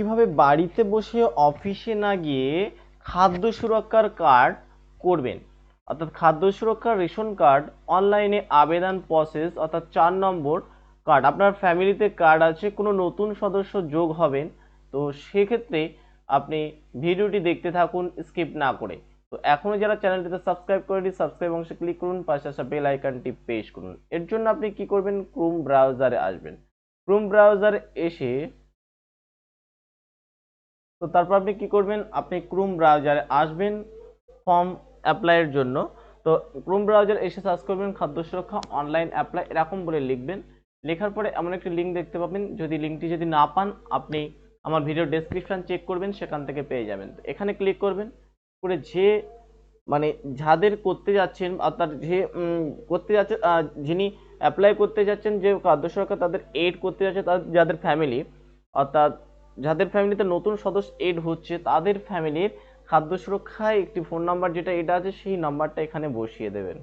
কীভাবে বাড়িতে বসে অফিসে না গিয়ে খাদ্য সুরক্ষার কার্ড করবেন? অর্থাৎ খাদ্য সুরক্ষার রেশন কার্ড, অনলাইনে আবেদন প্রসেস অর্থাৎ চার নম্বর কার্ড। আপনার ফ্যামিলিতে কার্ড আছে, কোনো নতুন সদস্য যোগ হবেন, তো সেক্ষেত্রে আপনি ভিডিওটি দেখতে থাকুন, স্কিপ না করে। তো এখনও যারা চ্যানেলটিতে সাবস্ক্রাইব করেনি সাবস্ক্রাইব অংশে ক্লিক করুন, পাশে আসা বেল আইকনটি প্রেস করুন। এর জন্য আপনি কি করবেন? ক্রোম ব্রাউজারে আসবেন। ক্রোম ব্রাউজারে এসে তো তারপর আপনি কি করবেন? আপনি ক্রোম ব্রাউজারে আসবেন ফর্ম অ্যাপ্লাইয়ের জন্য। তো ক্রোম ব্রাউজার এসে সার্চ করবেন খাদ্য সুরক্ষা অনলাইন অ্যাপ্লাই এরকম বলে লিখবেন। লেখার পরে এমন একটি লিঙ্ক দেখতে পাবেন। যদি লিঙ্কটি যদি না পান, আপনি আমার ভিডিও ডেসক্রিপশন চেক করবেন, সেখান থেকে পেয়ে যাবেন। তো এখানে ক্লিক করবেন। করে যে মানে যাদের করতে যাচ্ছেন অর্থাৎ যে করতে যাচ্ছে যিনি অ্যাপ্লাই করতে যাচ্ছেন যে খাদ্য সুরক্ষা তাদের এড করতে যাচ্ছে তাদের যাদের ফ্যামিলি অর্থাৎ যাদের ফ্যামিলিতে নতুন সদস্য এড হচ্ছে, তাদের ফ্যামিলির খাদ্য সুরক্ষায় একটি ফোন নাম্বার যেটা এটা আছে, সেই নাম্বারটা এখানে বসিয়ে দেবেন।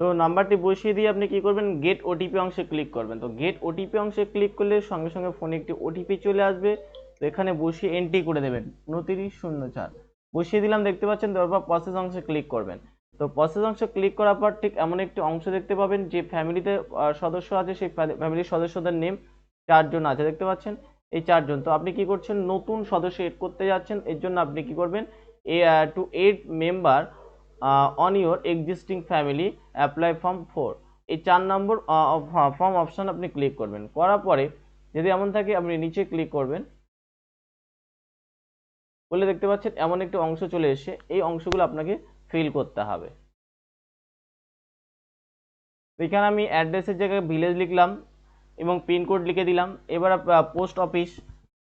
তো নাম্বারটি বসিয়ে দিয়ে আপনি কি করবেন? গেট ওটিপি অংশে ক্লিক করবেন। তো গেট ওটিপি অংশে ক্লিক করলে সঙ্গে সঙ্গে ফোনে একটি ওটিপি চলে আসবে। তো এখানে বসিয়ে এন্ট্রি করে দেবেন। উনতিরিশ শূন্য চার। বসিয়ে দিলাম, দেখতে পাচ্ছেন? তারপর প্রসেস অংশে ক্লিক করবেন। তো প্রসেস অংশে ক্লিক করার পর ঠিক এমন একটি অংশ দেখতে পাবেন যে ফ্যামিলিতে সদস্য আছে। সেই ফ্যামিলির সদস্যদের নেম চারজন আছে, দেখতে পাচ্ছেন? এই চারজন। তো আপনি কি করছেন? নতুন সদস্য এড করতে যাচ্ছেন। এর জন্য আপনি কি করবেন? A two eight member on your existing family apply form four এই চার নম্বর ফর্ম অপশন আপনি ক্লিক করবেন। করার পরে যদি এমন থাকে, আপনি নিচে ক্লিক করবেন। বলে দেখতে পাচ্ছেন, এমন একটি অংশ চলে এসে এই অংশগুলো আপনাকে ফিল করতে হবে। এখানে আমি অ্যাড্রেসের জায়গায় ভিলেজ লিখলাম এবং পিনকোড লিখে দিলাম। এবার post office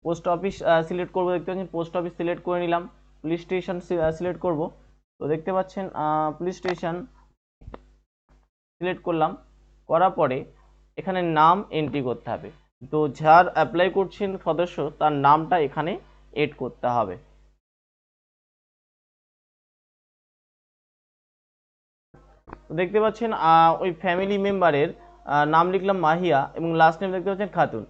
post office select করব। দেখতে পাচ্ছেন পোস্ট অফিস সিলেক্ট করে নিলাম। পুলিশ স্টেশন সিলেক্ট করব। তো দেখতে পাচ্ছেন পুলিশ স্টেশন সিলেক্ট করলাম, করার পরে এখানে নাম এন্ট্রি করতে হবে। তো যার অ্যাপ্লাই করছেন সদস্য, তার নামটা এখানে এড করতে হবে। তো দেখতে পাচ্ছেন ওই ফ্যামিলি মেম্বারের নাম লিখলাম মাহিয়া এবং লাস্ট নেম দেখতে পাচ্ছেন খাতুন।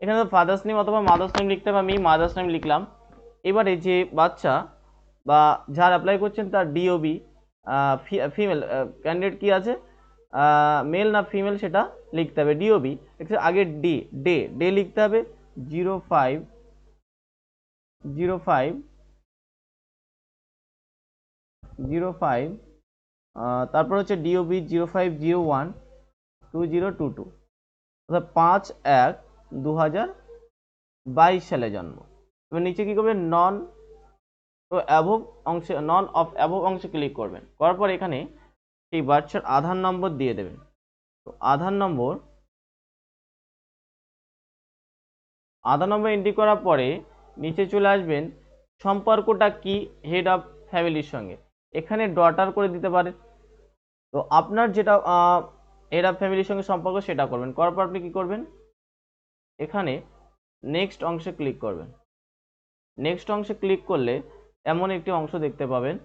এখানে ফাদার্স নেম অথবা মাদার্স নেম লিখতে হবে, আমি মাদার্স নেম লিখলাম। এবারে যে বাচ্চা বা যার অ্যাপ্লাই করছেন তার ডিওবি ফিমেল ক্যান্ডিডেট কি আছে? মেল না ফিমেল সেটা লিখতে হবে ডিওবি আগে ডে ডে ডে লিখতে হবে zero five zero five zero five তারপর হচ্ছে DOB zero five zero one two zero two two অর্থাৎ পাঁচ এক দু হাজার বাইশ সালে জন্ম। এবার নিচে কী করবে? নন তো অ্যাভোভ অংশে নন অফ অ্যাভোভ অংশে ক্লিক করবেন। করার পর এখানে সেই বাচ্চার আধার নম্বর দিয়ে দেবেন। তো আধার নম্বর আধার নম্বর এন্ট্রি করার পরে নিচে চলে আসবেন সম্পর্কটা কি হেড অফ ফ্যামিলির সঙ্গে। এখানে ডটার করে দিতে পারেন তো আপনার যেটা হেড অফ ফ্যামিলির সঙ্গে সম্পর্ক সেটা করবেন। করার পর আপনি কি করবেন? এখানে নেক্সট অংশে ক্লিক করবেন। নেক্সট অংশে ক্লিক করলে এমন একটি অংশ দেখতে পাবেন।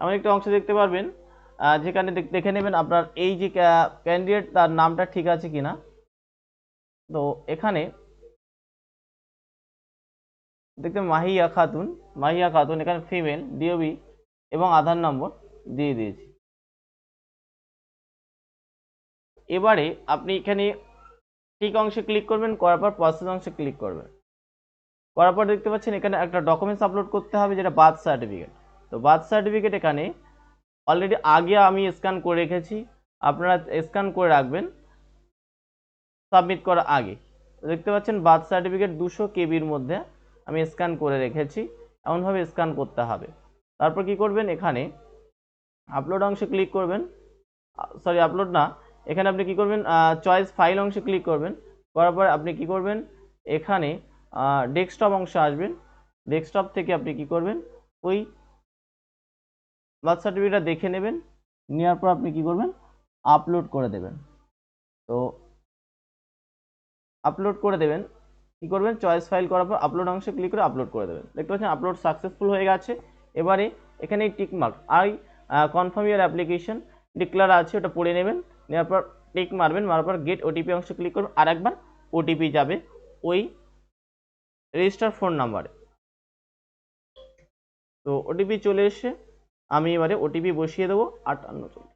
এমন একটি অংশ দেখতে পারবেন যেখানে দেখ- নেবেন আপনার এই যে ক্যান্ডিডেট তার নামটা ঠিক আছে কিনা। তো এখানে দেখতে মাহিয়া খাতুন মাহিয়া খাতুন এখানে ফিমেল ডিওবি এবং আধার নম্বর দিয়ে দিয়েছি। এবারে আপনি এখানে ঠিক অংশে ক্লিক করবেন, করার পর প্রসেস অংশে ক্লিক করবেন। করার পর দেখতে পাচ্ছেন এখানে একটা ডকুমেন্টস আপলোড করতে হবে, যেটা বার্থ সার্টিফিকেট তো বার্থ সার্টিফিকেট এখানে অলরেডি আগে আমি স্ক্যান করে রেখেছি। আপনারা স্ক্যান করে রাখবেন সাবমিট করার আগে। দেখতে পাচ্ছেন বার্থ সার্টিফিকেট দুশো কেবির মধ্যে আমি স্ক্যান করে রেখেছি, এমনভাবে স্ক্যান করতে হবে। তারপর কি করবেন এখানে আপলোড অংশে ক্লিক করবেন। সরি আপলোড না। এখানে আপনি কি করবেন চয়েস ফাইল অংশে ক্লিক করবেন। করার পর আপনি কি করবেন, এখানে ডেস্কটপ অংশে আসবেন। ডেস্কটপ থেকে আপনি কি করবেন? ওই বার্থ সার্টিফিকেটটা দেখে নেবেন। নেওয়ার পর আপনি কি করবেন? আপলোড করে দেবেন। তো আপলোড করে দেবেন। কি করবেন? চয়েস ফাইল করার পর আপলোড অংশে ক্লিক করে আপলোড করে দেবেন। দেখতে পাচ্ছেন আপলোড সাকসেসফুল হয়ে গেছে। এবারে এখানে tick mark I confirm your application declare আছে, ওটা পড়ে নেবেন। নেওয়ার পর টিক মারবেন, মারার পর গেট ওটিপি অংশে ক্লিক করবেন। আর একবার ওটিপি যাবে। ওই রেজিস্টার ফোন নাম্বারে তো ওটিপি চলে এসে আমি এবারে ওটিপি বসিয়ে দেবো আটান্ন চল্লিশ।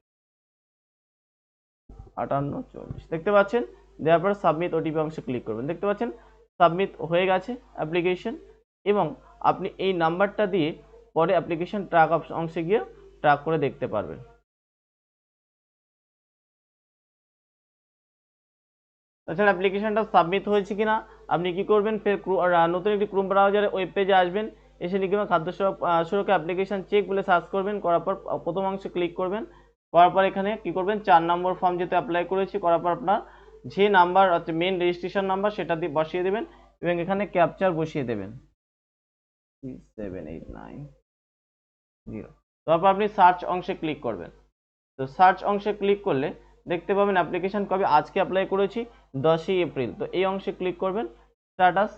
আটান্ন চল্লিশ। দেখতে পাচ্ছেন? দেওয়ার পর সাবমিট ওটিপি অংশে ক্লিক করবেন। দেখতে পাচ্ছেন? সাবমিট হয়ে গেছে অ্যাপ্লিকেশন এবং আপনি এই নাম্বারটা দিয়ে পরে অ্যাপ্লিকেশন ট্র্যাক অংশে গিয়ে ট্র্যাক করে দেখতে পারবেন। তাছাড়া অ্যাপ্লিকেশনটা সাবমিট হয়েছে কি না আপনি কি করবেন? ফের নতুন একটি ক্রোম ব্রাউজারে ওয়েব পেজে আসবেন, এসে লিখবেন খাদ্য সুরক্ষা অ্যাপ্লিকেশন চেক বলে সার্চ করবেন, করার পর প্রথম অংশে ক্লিক করবেন, করার পর এখানে কি করবেন? চার নম্বর ফর্ম যেহেতু অ্যাপ্লাই করেছি, করার পর আপনার যে নাম্বার অর্থাৎ মেন রেজিস্ট্রেশন নাম্বার সেটা দিয়ে বসিয়ে দেবেন, এবং এখানে ক্যাপচার বসিয়ে দেবেন। সেভেন এইট নাইন জিরো তারপর আপনি সার্চ অংশে ক্লিক করবেন। তো সার্চ অংশে ক্লিক করলে দেখতে পাবেন অ্যাপ্লিকেশন কবে আজকে অ্যাপ্লাই করেছি, দশই এপ্রিল। তো এই অংশে ক্লিক করবেন স্ট্যাটাস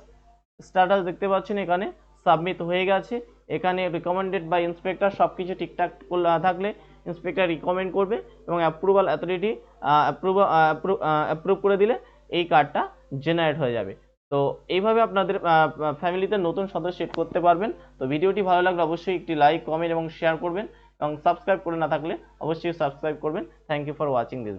স্ট্যাটাস দেখতে পাচ্ছেন এখানে সাবমিট হয়ে গেছে। এখানে রিকমেন্ডেড বাই ইন্সপেক্টর সব কিছু ঠিকঠাক থাকলে ইন্সপেক্টর রিকমেন্ড করবে এবং অ্যাপ্রুভাল অথরিটি অ্যাপ্রুভ অ্যাপ্রুভ করে দিলে এই কার্ডটা জেনারেট হয়ে যাবে। তো এইভাবে আপনাদের ফ্যামিলিতে নতুন সদস্য সেট করতে পারবেন। তো ভিডিওটি ভালো লাগলে অবশ্যই একটি লাইক কমেন্ট এবং শেয়ার করবেন। এবং সাবস্ক্রাইব করে না থাকলে অবশ্যই সাবস্ক্রাইব করবেন। Thank you for watching this video